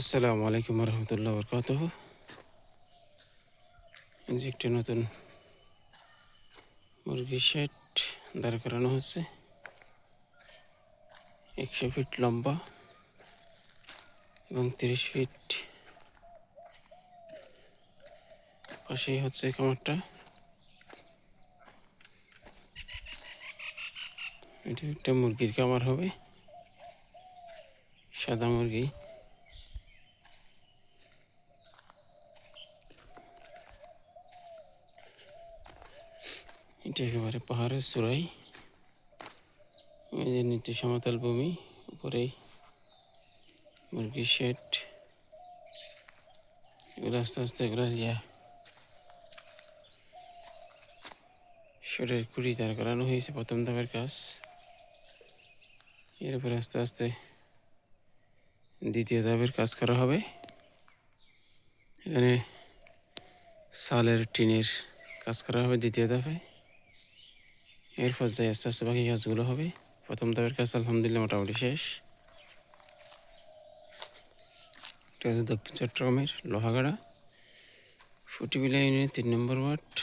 আসসালামু আলাইকুম রহমতুল্লাহ বরকাত যে একটি নতুন মুরগির শেড দাঁড় করানো হচ্ছে। একশো ফিট লম্বা এবং তিরিশ ফিট পাশেই হচ্ছে কামারটা এটা একটা মুরগির কামার হবে। সাদা মুরগি। এটা একেবারে পাহাড়ের চূড়াই। এই যে নিত্য সমতল ভূমি, উপরে মুরগির শেড। এগুলো আস্তে আস্তে এগুলো, ইয়া, শেডের কুড়ি দাঁড় করানো হয়েছে প্রথম ধাপের কাজ। এরপর আস্তে আস্তে দ্বিতীয় ধাপের কাজ করা হবে। এখানে সালের টিনের কাজ করা হবে দ্বিতীয় ধাপে। এরপর যাই আস্তে আস্তে বাকি কাজগুলো হবে। প্রথম ধাপের কাজ আলহামদুলিল্লাহ মোটামুটি শেষ। এটা হচ্ছে দক্ষিণ চট্টগ্রামের লোহাগাড়া। ফুটিবিলা ইউনিয়ন তিন নম্বর ওয়ার্ড।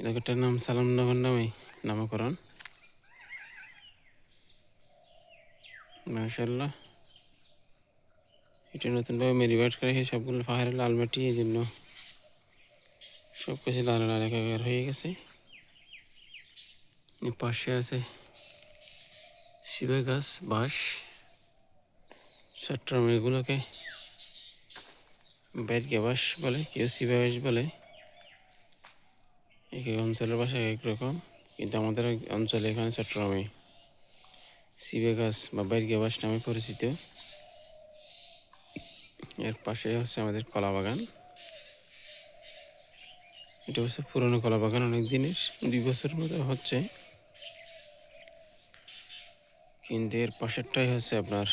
এলাকাটার নাম সালামনগর নামে নামকরণ। মাশাল্লাহ এটা নতুনভাবে মেরিবাইট করে রেখে সবগুলো পাহাড়ে লাল মাটি, এই জন্য সব কিছু লাল লাল হয়ে গেছে। এর পাশে আছে শিবা গাছ বাঁশ চট্টগ্রাম এগুলোকে বাইরকে বাঁশ বলে, কেউ শিবা বাঁশ বলে। এক এক অঞ্চলের বাসা এক রকম, কিন্তু আমাদের অঞ্চলে এখানে চট্টগ্রামে শিবে গাছ বা বাইরকে বাঁশ নামে পরিচিত। এর পাশে হচ্ছে আমাদের কলা বাগান। এটা হচ্ছে পুরনো কলা বাগান, অনেক দিনের, দুই বছর মতো হচ্ছে। কিন্তু এর পাশেরটাই হচ্ছে আপনার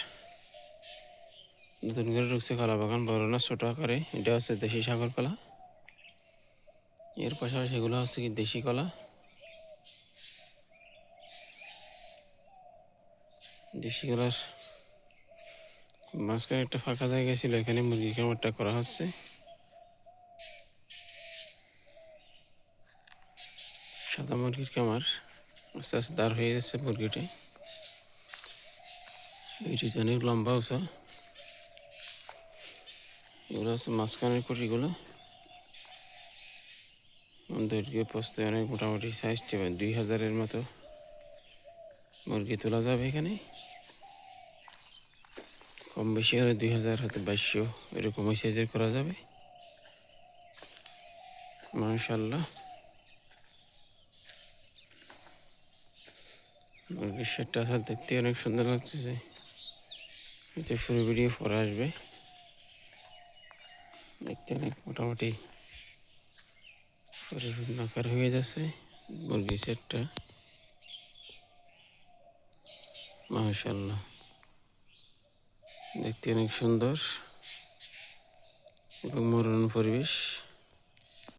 নতুন করে ঢুকছে কলা বাগান বড় না ছোটো আকারে। এটা হচ্ছে দেশি সাগর কলা। এর পাশাপাশি এগুলো হচ্ছে কি দেশি কলা। দেশি কলার মাঝখানে একটা ফাঁকা জায়গা ছিল, এখানে মুরগির খামারটা করা হচ্ছে। সাদা মুরগির খামার আস্তে আস্তে দাঁড় হয়ে যাচ্ছে মুরগিটি। এটি অনেক লম্বা উঁচা এগুলো হচ্ছে মাঝখানের কুটিগুলো দৈর্ঘ্য পোস্তে অনেক, মোটামুটি সাইজটি দুই হাজারের মতো মুরগি তোলা যাবে এখানে। কম বেশি হলে দুই হাজার, হয়তো বাইশশো এরকম ওই সাইজের করা যাবে। মাশাল্লাহ মুরগির শেডটা আসলে দেখতে অনেক সুন্দর লাগতেছে। এতে ফুল ভিডিও পরে আসবে। দেখতে অনেক মোটামুটি পরিপূর্ণ আকার হয়ে যাচ্ছে মুরগি সেটটা। মাশাল্লাহ দেখতে অনেক সুন্দর এবং মরণ পরিবেশ।